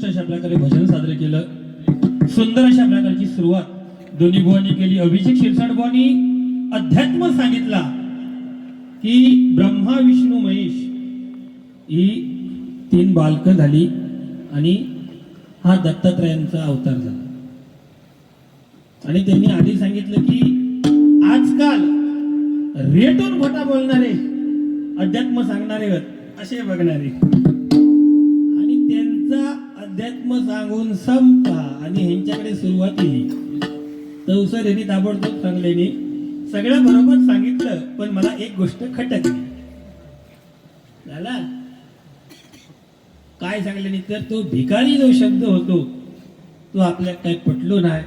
उत्कृष्ट अशा प्रकारे भजन सादर केलं. सुंदर अशा प्रकारची सुरुवात दोन्ही बुवांनी केली. अभिषेक शिरसाट बुवांनी अध्यात्म सांगितला की ब्रह्मा विष्णू महेश ही तीन बालकं झाली आणि हा दत्तात्रयांचा अवतार झाला. आणि त्यांनी आधी सांगितलं की आजकाल रेटून भटा बोलणारे अध्यात्म सांगणारे असे बघणारे. आणि त्यांचा अध्यात्म सांगून संपा आणि ह्यांच्याकडे सुरुवात केली. तवसर यांनी ताबडतोब सांगल्याने सगळं बरोबर सांगितलं पण मला एक गोष्ट खटकली. झाला? काय सांगल्याने तर तो भिकारी जो शब्द होतो तो आपल्याला काही पटलो नाही.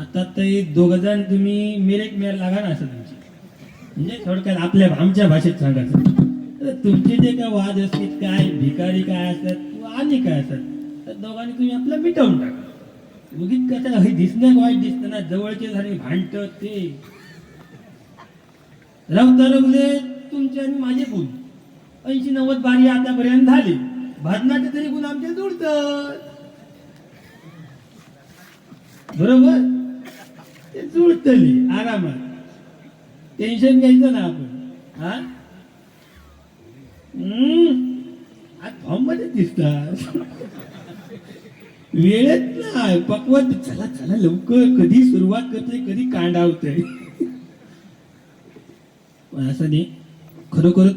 आता ते दोघ जण तुम्ही मेरेक मेर लागा ना असं तुमची. म्हणजे थोडक्यात आपल्या आमच्या भाषेत सांगायचं. तर तुमचे जे काय वाद असतील काय भिकारी काय असतात आणि काय असतात तर दोघांनी तुम्ही आपलं मिटवून टाका. उगीत कसं हे दिसण्यात वाईट दिसतं ना जवळचे झाले भांडत ते. रवतरवले तुमचे आणि माझे गुण. ऐंशी नव्वद बारी आतापर्यंत झाले. भाजनाचे तरी गुण आमचे जुळतात. बरोबर? ते जुळतली आरामात. टेन्शन घ्यायचं ना आपण. हा? हम्म. आज फॉर्ममध्ये दिसतात. वेळेत नाही. पकवत चला चला लवकर. कधी सुरुवात करते कधी कांडावतंय पण असं नाही. खरोखर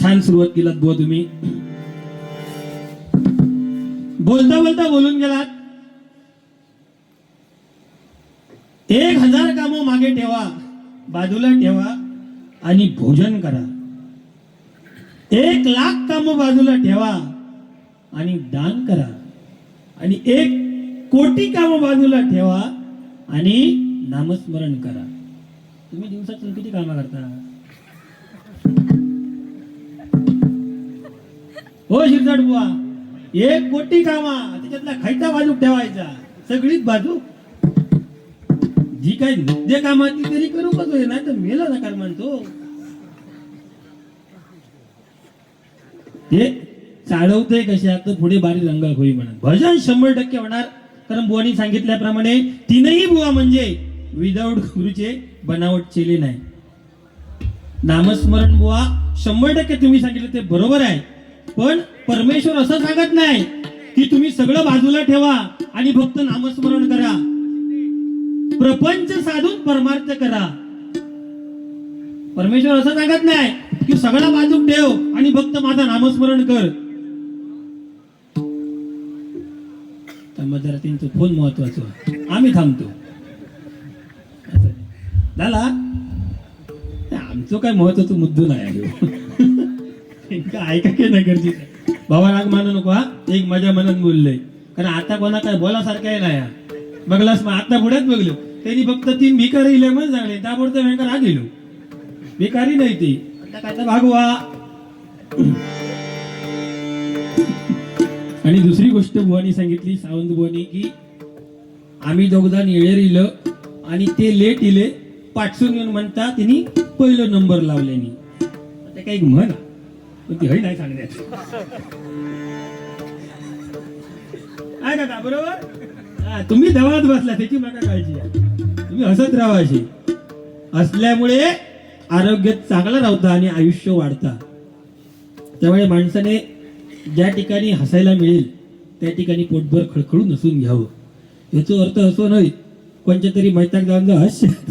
छान सुरुवात केलात बुवा तुम्ही. बोलता बोलता बोलून गेलात. एक हजार काम मागे ठेवा. बाजूला ठेवा आणि भोजन करा. एक लाख काम बाजूला ठेवा आणि दान करा. आणि एक कोटी कामं बाजूला ठेवा आणि नामस्मरण करा. तुम्ही दिवसातून किती कामं करता? हो शिरसाट बुवा. एक कोटी कामा. त्याच्यातला खायचा बाजू ठेवायचा. सगळीच बाजू जी काही नित्य कामा ती तरी करू कसं नाही तर मेला ना काय म्हणतो. ते चालवते कशा तर पुढे बारी रंगा होई म्हणा भजन शंभर टक्के होणार. कारण बुवानी सांगितल्याप्रमाणे तीनही बुवा म्हणजे विदाऊट गुरुचे बनावट चेले नाही. नामस्मरण बुवा शंभर टक्के तुम्ही सांगितलं ते बरोबर आहे. पण परमेश्वर असं सांगत नाही की तुम्ही सगळं बाजूला ठेवा आणि फक्त नामस्मरण करा. प्रपंच साधून परमार्थ करा. परमेश्वर असं सांगत नाही की सगळा बाजू ठेव आणि फक्त माझा नामस्मरण कर. त्यामध्ये त्यांचं फोन महत्वाचं आम्ही थांबतो. झाला आमचं काय महत्वाचं मुद्दू नाही आहे ऐका की नाही गरजेचं? बाबा राग मानू नको हा. एक माझ्या मनात बोललंय. कारण आता कोणा काय बोलासारखं आहे नाही. बघलास मग आता पुढ्यात बघलो. त्यांनी फक्त तीन भिकारी इले म्हणून सांगले. त्यापुढचं वेंकर हा गेलो भिकारी नाही ती. आता काय भागवा. आणि दुसरी गोष्ट बुवानी सांगितली सावंत बुवानी की आम्ही दोघदा येळेर इलं आणि ते लेट इले पाठसून येऊन म्हणता तिने पहिलं नंबर लावल्यानी आता काही म्हण. पण ती हळी नाही सांगण्यात. आहे बरोबर? हा, तुम्ही दवात बसला त्याची मला काळजी आहे तुम्ही हसत राहा अशी. असल्यामुळे आरोग्य चांगलं राहतं आणि आयुष्य वाढतं. त्यामुळे माणसाने ज्या ठिकाणी हसायला मिळेल त्या ठिकाणी पोटभर खडखडून हसून घ्यावं. याचा अर्थ असो नाही कोणत्या तरी मैताक जाऊन हास्य हस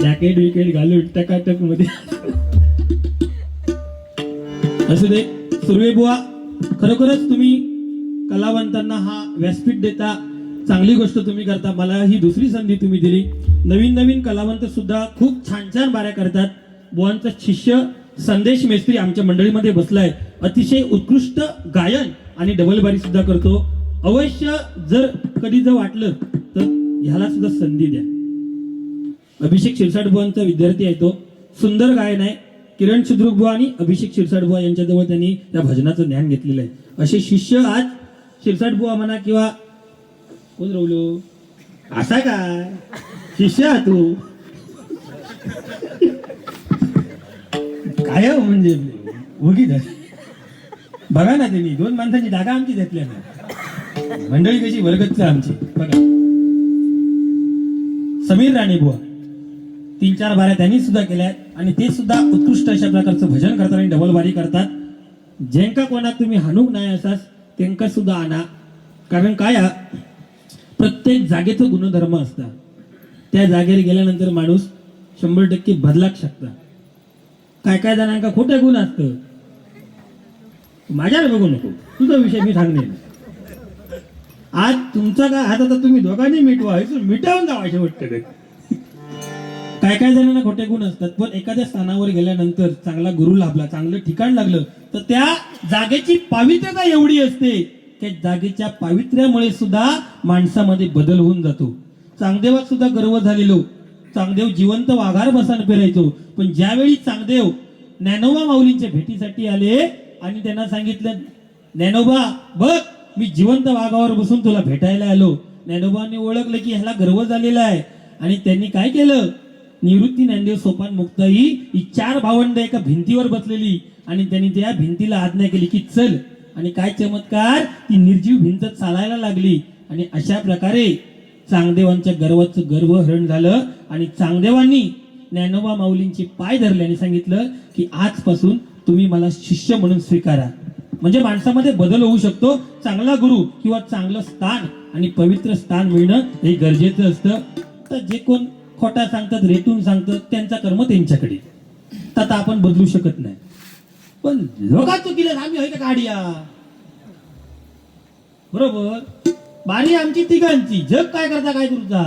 जॅकेट विकेट घालून टकाटकमध्ये. असू दे सुर्वे बुवा खरोखरच तुम्ही कलावंतांना हा व्यासपीठ देता चांगली गोष्ट तुम्ही करता मला ही दुसरी संधी तुम्ही दिली. नवीन नवीन कलावंत सुद्धा खूप छान छान बाऱ्या करतात. बुवांचा शिष्य संदेश मेस्त्री आमच्या मंडळीमध्ये बसलाय. अतिशय उत्कृष्ट गायन आणि डबलबारी सुद्धा करतो. अवश्य जर कधी जर वाटलं तर ह्याला सुद्धा संधी द्या. अभिषेक शिरसाट बुवांचा विद्यार्थी आहे तो. सुंदर गायन आहे. किरण शुद्रुक बुवा आणि अभिषेक शिरसाट बुवा यांच्याजवळ त्यांनी त्या भजनाचं ज्ञान घेतलेलं आहे. असे शिष्य आज शिरसाट बुवा म्हणा किंवा कोण रवलो? असा काय? शिष्य हा तू. काय म्हणजे उगी बघा ना त्यांनी दोन माणसांची जागा आमची घेतल्या ना मंडळी कशी वर्गच आमची बघा समीर राणे बुवा तीन चार बाऱ्या त्यांनी सुद्धा केल्या आणि ते सुद्धा उत्कृष्ट अशा प्रकारचं भजन करतात आणि डबल बारी करतात ज्यांका कोणा तुम्ही हानूक नाही असाच त्यांका सुद्धा आणा कारण काय प्रत्येक जागेचं गुणधर्म असतात त्या जागेवर गेल्यानंतर माणूस शंभर टक्के बदलाक शकता काय काय जणांका खोटं गुण असतं. माझ्याला बघू नको. तुझा विषय मी सांगणे आज तुमचा काय आता तर तुम्ही दोघांनी मिटवा हे मिटवून जावा काय काय जणांना खोटे गुण असतात पण एखाद्या स्थानावर गेल्यानंतर चांगला गुरु लाभला चांगलं ठिकाण लागलं तर त्या जागेची पावित्र्यता एवढी असते त्या जागेच्या पावित्र्यामुळे सुद्धा माणसामध्ये बदल होऊन जातो. चांगदेवात सुद्धा गर्व झालेलो. चांगदेव जिवंत वाघार बसान पेरायचो पण ज्यावेळी चांगदेव ज्ञानोबा माऊलींच्या भेटीसाठी आले आणि त्यांना सांगितलं ज्ञानोबा बघ मी जिवंत वाघावर बसून तुला भेटायला आलो. ज्ञानोबांनी ओळखलं की ह्याला गर्व झालेला आहे. आणि त्यांनी काय केलं? निवृत्ती ज्ञानदेव सोपान मुक्ताई ही चार भावंड एका भिंतीवर बसलेली आणि त्यांनी त्या भिंतीला आज्ञा केली की चल. आणि काय चमत्कार ती निर्जीव भिंत चालायला लागली. आणि अशा प्रकारे चांगदेवांच्या गर्वाचं गर्वहरण झालं आणि चांगदेवांनी ज्ञानोबा माऊलींचे पाय धरले आणि सांगितलं की आजपासून तुम्ही मला शिष्य म्हणून स्वीकारा. म्हणजे माणसामध्ये बदल होऊ शकतो. चांगला गुरु किंवा चांगलं स्थान आणि पवित्र स्थान मिळणं हे गरजेचं असतं. तर जे कोण खोटा सांगतात रेटून सांगतात त्यांचा कर्म त्यांच्याकडे. तर आता आपण बदलू शकत नाही. पण लोका चुकीला आम्ही होय का काढिया बरोबर? बारी आमची तिघांची. जग काय करता काय तुमचा